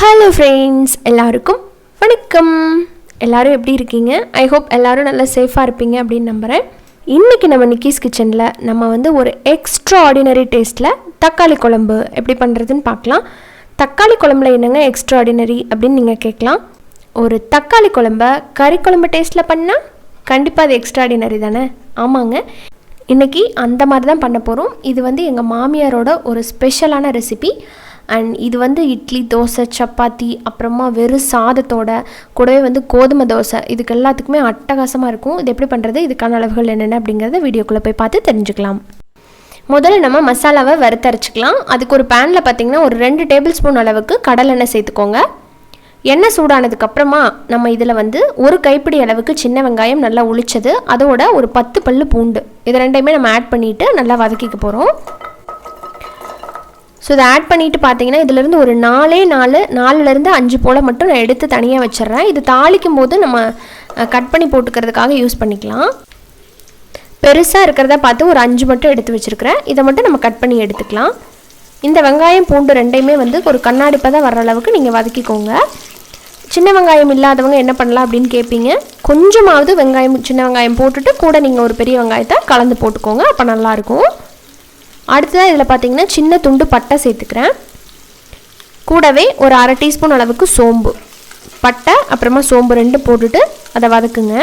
Hello friends எல்லாருக்கும் வணக்கம். எல்லாரும் எப்படி இருக்கீங்க? ஐ ஹோப் எல்லாரும் நல்லா சேஃபாக இருப்பீங்க அப்படின்னு நம்புகிறேன் இன்றைக்கி நம்ம நிக்கீஸ் கிச்சனில் நம்ம வந்து ஒரு எக்ஸ்ட்ரா ஆர்டினரி டேஸ்ட்டில் தக்காளி குழம்பு எப்படி பண்ணுறதுன்னு பார்க்கலாம். தக்காளி குழம்புல என்னங்க எக்ஸ்ட்ரா ஆர்டினரி அப்படின்னு நீங்கள் கேட்கலாம். ஒரு தக்காளி குழம்ப கறி குழம்பு டேஸ்ட்டில் பண்ணால் கண்டிப்பாக அது எக்ஸ்ட்ரா ஆர்டினரி தானே? ஆமாங்க. இன்றைக்கி அந்த மாதிரி தான் பண்ண போகிறோம் இது வந்து எங்கள் மாமியாரோட ஒரு ஸ்பெஷலான ரெசிபி அண்ட் இது வந்து இட்லி தோசை சப்பாத்தி அப்புறமா வெறும் சாதத்தோட கூடவே வந்து கோதுமை தோசை. இதுக்கு எல்லாத்துக்குமே அட்டகாசமாக இருக்கும். இது எப்படி பண்ணுறது இதுக்கான அளவுகள் என்னென்ன அப்படிங்கிறத வீடியோக்குள்ளே போய் பார்த்து தெரிஞ்சுக்கலாம். முதல்ல நம்ம மசாலாவை வறுத்தரைச்சிக்கலாம். அதுக்கு ஒரு பேனில் பார்த்தீங்கன்னா ஒரு ரெண்டு டேபிள் ஸ்பூன் அளவுக்கு கடலெண்ணெய் சேர்த்துக்கோங்க. எண்ணெய் சூடானதுக்கப்புறமா நம்ம இதில் வந்து ஒரு கைப்பிடி அளவுக்கு சின்ன வெங்காயம் நல்லா உளிச்சது. அதோட ஒரு பத்து பல்லு பூண்டு. இது ரெண்டையுமே நம்ம ஆட் பண்ணிவிட்டு நல்லா வதக்கிக்க போகிறோம் ஸோ இதை ஆட் பண்ணிவிட்டு பார்த்தீங்கன்னா இதுலேருந்து ஒரு நாலே நாலு நாலுலேருந்து அஞ்சு போல் மட்டும் நான் எடுத்து தனியாக வச்சிடுறேன். இது தாளிக்கும் போது நம்ம கட் பண்ணி போட்டுக்கிறதுக்காக யூஸ் பண்ணிக்கலாம். பெருசாக இருக்கிறத பார்த்து ஒரு அஞ்சு மட்டும் எடுத்து வச்சுருக்கிறேன். இதை மட்டும் நம்ம கட் பண்ணி எடுத்துக்கலாம். இந்த வெங்காயம் பூண்டு ரெண்டையுமே வந்து ஒரு கண்ணாடிப்பை தான் வர்ற அளவுக்கு நீங்கள் வதக்கிக்கோங்க. சின்ன வெங்காயம் இல்லாதவங்க என்ன பண்ணலாம் அப்படின்னு கேட்பீங்க கொஞ்சமாவது வெங்காயம் சின்ன வெங்காயம் போட்டுட்டு கூட நீங்கள் ஒரு பெரிய வெங்காயத்தை கலந்து போட்டுக்கோங்க. அப்போ நல்லாயிருக்கும் அடுத்ததாக இதில் பார்த்தீங்கன்னா சின்ன துண்டு பட்டை சேர்த்துக்கிறேன். கூடவே ஒரு அரை டீஸ்பூன் அளவுக்கு சோம்பு. பட்டை அப்புறமா சோம்பு ரெண்டு போட்டுட்டு அதை வதக்குங்க.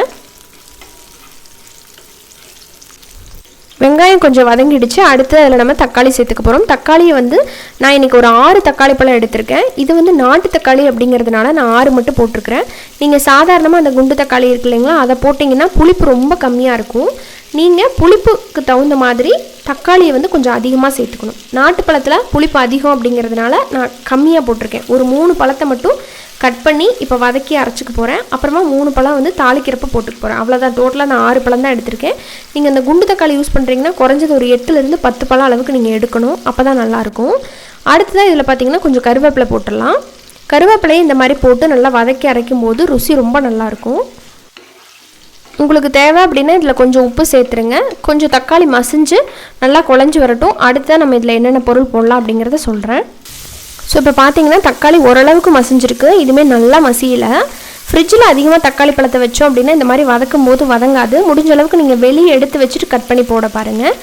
வெங்காயம் கொஞ்சம் வதங்கிடுச்சு. அடுத்து அதில் நம்ம தக்காளி சேர்த்துக்க போகிறோம் தக்காளியை வந்து நான் இன்றைக்கி ஒரு ஆறு தக்காளி பழம் எடுத்திருக்கேன். இது வந்து நாட்டு தக்காளி அப்படிங்கிறதுனால நான் ஆறு மட்டும் போட்டிருக்கிறேன். நீங்கள் சாதாரணமாக அந்த குண்டு தக்காளி இருக்கு இல்லைங்களா அதை போட்டிங்கன்னா புளிப்பு ரொம்ப கம்மியாக இருக்கும். நீங்கள் புளிப்புக்கு தகுந்த மாதிரி தக்காளியை வந்து கொஞ்சம் அதிகமாக சேர்த்துக்கணும். நாட்டு பழத்தில் புளிப்பு அதிகம் அப்படிங்கிறதுனால நான் கம்மியாக போட்டிருக்கேன். ஒரு மூணு பழத்தை மட்டும் கட் பண்ணி இப்போ வதக்கி அரைச்சிக்க போகிறேன் அப்புறமா மூணு பழம் வந்து தாளிக்கிறப்ப போட்டுக்க போகிறேன் அவ்வளோதான் டோட்டலாக நான் ஆறு பழம் தான் எடுத்திருக்கேன். நீங்கள் இந்த குண்டு தக்காளி யூஸ் பண்ணுறீங்கன்னா குறைஞ்சது ஒரு எட்டுலேருந்து பத்து பழம் அளவுக்கு நீங்கள் எடுக்கணும். அப்போ தான் நல்லாயிருக்கும் அடுத்ததாக இதில் பார்த்தீங்கன்னா கொஞ்சம் கருவேப்பிலை போட்டுடலாம். கருவேப்பிலையை இந்த மாதிரி போட்டு நல்லா வதக்கி அரைக்கும் போது ருசி ரொம்ப நல்லாயிருக்கும் உங்களுக்கு தேவை அப்படின்னா இதில் கொஞ்சம் உப்பு சேர்த்துருங்க. கொஞ்சம் தக்காளி மசிஞ்சு நல்லா குழஞ்சி வரட்டும். அடுத்த நம்ம இதில் என்னென்ன பொருள் போடலாம் அப்படிங்கிறத சொல்கிறேன் ஸோ இப்போ பார்த்தீங்கன்னா தக்காளி ஓரளவுக்கு மசிஞ்சிருக்கு. இதுவுமே நல்லா மசியலை. ஃப்ரிட்ஜில் அதிகமாக தக்காளி பழத்தை வச்சோம் அப்படின்னா இந்த மாதிரி வதக்கும் போது வதங்காது. முடிஞ்ச அளவுக்கு நீங்கள் வெளியே எடுத்து வச்சுட்டு கட் பண்ணி போட பாருங்கள்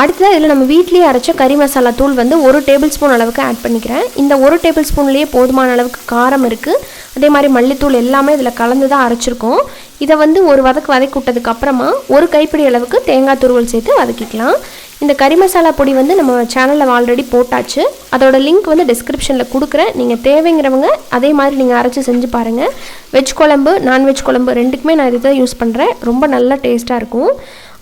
அடுத்ததாக இதில் நம்ம வீட்லேயே அரைச்ச கறி மசாலா தூள் வந்து ஒரு டேபிள் ஸ்பூன் அளவுக்கு ஆட் பண்ணிக்கிறேன். இந்த ஒரு டேபிள் ஸ்பூன்லேயே போதுமான அளவுக்கு காரம் இருக்குது அதே மாதிரி மல்லித்தூள் எல்லாமே இதில் கலந்து தான் அரைச்சிருக்கோம். இதை வந்து ஒரு வதக்கு வதக்கி விட்டதுக்கு அப்புறமா ஒரு கைப்பிடி அளவுக்கு தேங்காய் துருவல் சேர்த்து வதக்கிக்கலாம். இந்த கறி மசாலா பொடி வந்து நம்ம சேனலில் ஆல்ரெடி போட்டாச்சு. அதோட லிங்க் வந்து டிஸ்கிரிப்ஷனில் கொடுக்குறேன். நீங்கள் தேவைங்கிறவங்க அதே மாதிரி நீங்கள் அரைச்சி செஞ்சு பாருங்கள் வெஜ் குழம்பு நான்வெஜ் குழம்பு ரெண்டுக்குமே நான் இதை தான் யூஸ் பண்ணுறேன் ரொம்ப நல்லா டேஸ்ட்டாக இருக்கும்.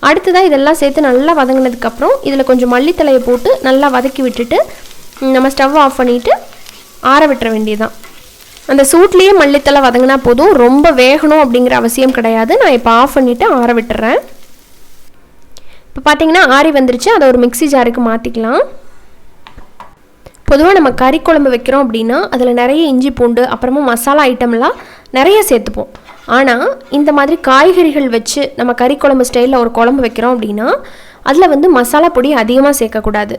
அடுத்ததாக இதெல்லாம் சேர்த்து நல்லா வதங்கினதுக்கப்புறம் இதில் கொஞ்சம் மல்லித்தலையை போட்டு நல்லா வதக்கி விட்டுட்டு நம்ம ஸ்டவ் ஆஃப் பண்ணிவிட்டு ஆற விட்டுற வேண்டியதுதான். அந்த சூட்லேயே மல்லித்தலை வதங்கினா போதும். ரொம்ப வேகணும் அப்படிங்கிற அவசியம் கிடையாது. நான் இப்போ ஆஃப் பண்ணிவிட்டு ஆற விட்டுறேன். இப்போ பார்த்தீங்கன்னா ஆறி வந்துருச்சு. அதை ஒரு மிக்சி ஜாருக்கு மாற்றிக்கலாம் பொதுவாக நம்ம கறி குழம்பு வைக்கிறோம் அப்படின்னா அதில் நிறைய இஞ்சி பூண்டு அப்புறமா மசாலா ஐட்டம்லாம் நிறைய சேர்த்துப்போம். ஆனால் இந்த மாதிரி காய்கறிகள் வச்சு நம்ம கறி குழம்பு ஸ்டைலில் ஒரு குழம்பு வைக்கிறோம் அப்படின்னா அதில் வந்து மசாலா பொடி அதிகமாக சேர்க்கக்கூடாது.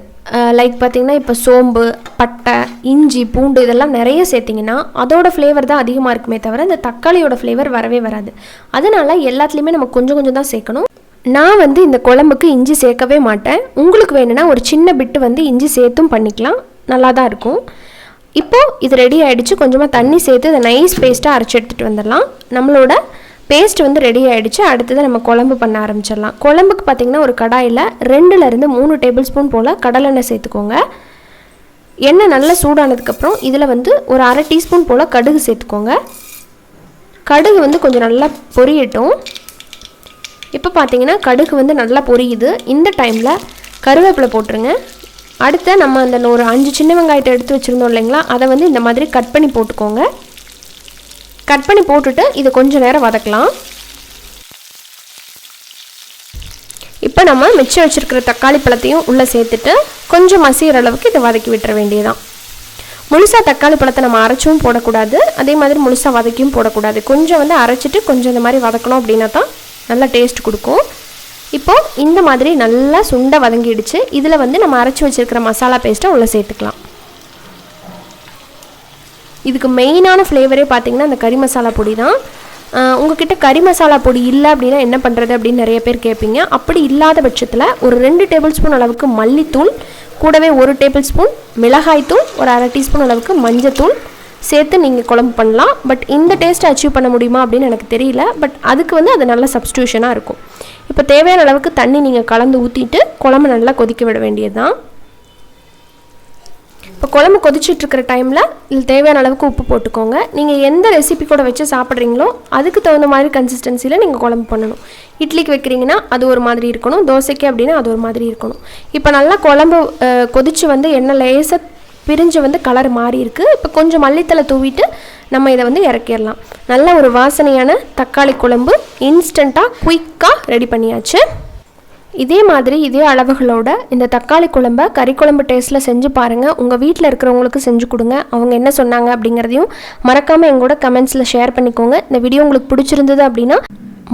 லைக் பார்த்திங்கன்னா இப்போ சோம்பு பட்டை இஞ்சி பூண்டு இதெல்லாம் நிறைய சேர்த்திங்கன்னா அதோட ஃப்ளேவர் தான் அதிகமாக இருக்குமே தவிர இந்த தக்காளியோட ஃப்ளேவர் வரவே வராது. அதனால் எல்லாத்துலேயுமே நம்ம கொஞ்சம் கொஞ்சம் தான் சேர்க்கணும். நான் வந்து இந்த குழம்புக்கு இஞ்சி சேர்க்கவே மாட்டேன். உங்களுக்கு வேணும்னா ஒரு சின்ன பிட்டு வந்து இஞ்சி சேர்த்தும் பண்ணிக்கலாம். நல்லா தான் இருக்கும். இப்போது இது ரெடி ஆகிடுச்சு கொஞ்சமாக தண்ணி சேர்த்து இதை நைஸ் பேஸ்ட்டாக அரைச்சி எடுத்துகிட்டு வந்துடலாம். நம்மளோட பேஸ்ட் வந்து ரெடி ஆகிடுச்சு அடுத்தது நம்ம குழம்பு பண்ண ஆரம்பிச்சிடலாம். குழம்புக்கு பார்த்திங்கன்னா ஒரு கடாயில் ரெண்டுலேருந்து மூணு டேபிள் ஸ்பூன் போல் கடலெண்ணெய் சேர்த்துக்கோங்க. எண்ணெய் நல்லா சூடானதுக்கப்புறம் இதில் வந்து ஒரு அரை டீஸ்பூன் போல் கடுகு சேர்த்துக்கோங்க. கடுகு வந்து கொஞ்சம் நல்லா பொரியட்டும். இப்போ பார்த்தீங்கன்னா கடுகு வந்து நல்லா பொரியுது. இந்த டைமில் கருவேப்பிலை போட்டுருங்க. அடுத்த நம்ம அந்த ஒரு அஞ்சு சின்ன வெங்காயத்தை எடுத்து வச்சுருந்தோம் இல்லைங்களா? அதை வந்து இந்த மாதிரி கட் பண்ணி போட்டுக்கோங்க. கட் பண்ணி போட்டுட்டு இதை கொஞ்சம் நேரம் வதக்கலாம். இப்போ நம்ம மிச்சம் வச்சுருக்கிற தக்காளி பழத்தையும் உள்ளே சேர்த்துட்டு கொஞ்சம் மசிகிற அளவுக்கு இதை வதக்கி விட்டுற வேண்டியதான் முழுசாக தக்காளி பழத்தை நம்ம அரைச்சும் போடக்கூடாது. அதே மாதிரி முழுசாக வதக்கியும் போடக்கூடாது. கொஞ்சம் வந்து அரைச்சிட்டு கொஞ்சம் இந்த மாதிரி வதக்கணும் அப்படின்னா தான் நல்லா டேஸ்ட் கொடுக்கும். இப்போது இந்த மாதிரி நல்லா சுண்டை வதங்கிடுச்சு. இதில் வந்து நம்ம அரைச்சி வச்சுருக்கிற மசாலா பேஸ்ட்டை உள்ளே சேர்த்துக்கலாம். இதுக்கு மெயினான ஃப்ளேவரே பார்த்திங்கன்னா அந்த கறி மசாலா பொடி தான் உங்ககிட்ட கறி மசாலா பொடி இல்லை அப்படின்னா என்ன பண்ணுறது அப்படின்னு நிறைய பேர் கேட்பீங்க அப்படி இல்லாத பட்சத்தில் ஒரு ரெண்டு டேபிள் ஸ்பூன் அளவுக்கு மல்லித்தூள் கூடவே ஒரு டேபிள் ஸ்பூன் மிளகாய்த்தூள் ஒரு அரை டீஸ்பூன் அளவுக்கு மஞ்சத்தூள் சேர்த்து நீங்கள் குழம்பு பண்ணலாம். பட் இந்த டேஸ்ட்டை அச்சீவ் பண்ண முடியுமா அப்படின்னு எனக்கு தெரியல. பட் அதுக்கு வந்து அது நல்ல சப்ஸ்டியூஷனாக இருக்கும். இப்போ தேவையான அளவுக்கு தண்ணி நீங்கள் கலந்து ஊற்றிட்டு குழம்பு நல்லா கொதிக்க விட வேண்டியது தான் இப்போ குழம்பு கொதிச்சுட்டு இருக்கிற டைமில் இதில் தேவையான அளவுக்கு உப்பு போட்டுக்கோங்க. நீங்கள் எந்த ரெசிபி கூட வச்சு சாப்பிட்றீங்களோ அதுக்கு தகுந்த மாதிரி கன்சிஸ்டன்சியில் நீங்கள் குழம்பு பண்ணணும். இட்லிக்கு வைக்கிறீங்கன்னா அது ஒரு மாதிரி இருக்கணும். தோசைக்கு அப்படின்னா அது ஒரு மாதிரி இருக்கணும். இப்போ நல்லா குழம்பு கொதித்து கொதிச்சு வந்து எண்ணெய் லேசாக பிரிஞ்சு வந்து கலர் மாறி இருக்குது இப்போ கொஞ்சம் மல்லித்தலை தூவிட்டு நம்ம இதை வந்து இறக்கிடலாம். நல்ல ஒரு வாசனையான தக்காளி குழம்பு இன்ஸ்டண்ட்டாக குயிக்காக ரெடி பண்ணியாச்சு. இதே மாதிரி இதே அளவுகளோட இந்த தக்காளி குழம்ப கறி குழம்பு டேஸ்ட்டில் செஞ்சு பாருங்கள் உங்கள் வீட்டில் இருக்கிறவங்களுக்கு செஞ்சு கொடுங்க. அவங்க என்ன சொன்னாங்க அப்படிங்கிறதையும் மறக்காமல் எங்களோட கமெண்ட்ஸில் ஷேர் பண்ணிக்கோங்க. இந்த வீடியோ உங்களுக்கு பிடிச்சிருந்தது அப்படின்னா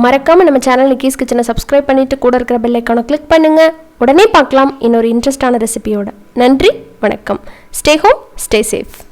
மறக்காமல் நம்ம சேனல் நிக்கீஸ் கிச்சனை சப்ஸ்கிரைப் பண்ணிவிட்டு கூட இருக்கிற பெல் ஐக்கானை கிளிக் பண்ணுங்கள் உடனே பார்க்கலாம் இன்னொரு இன்ட்ரெஸ்டான ரெசிபியோட நன்றி வணக்கம். Stay home stay safe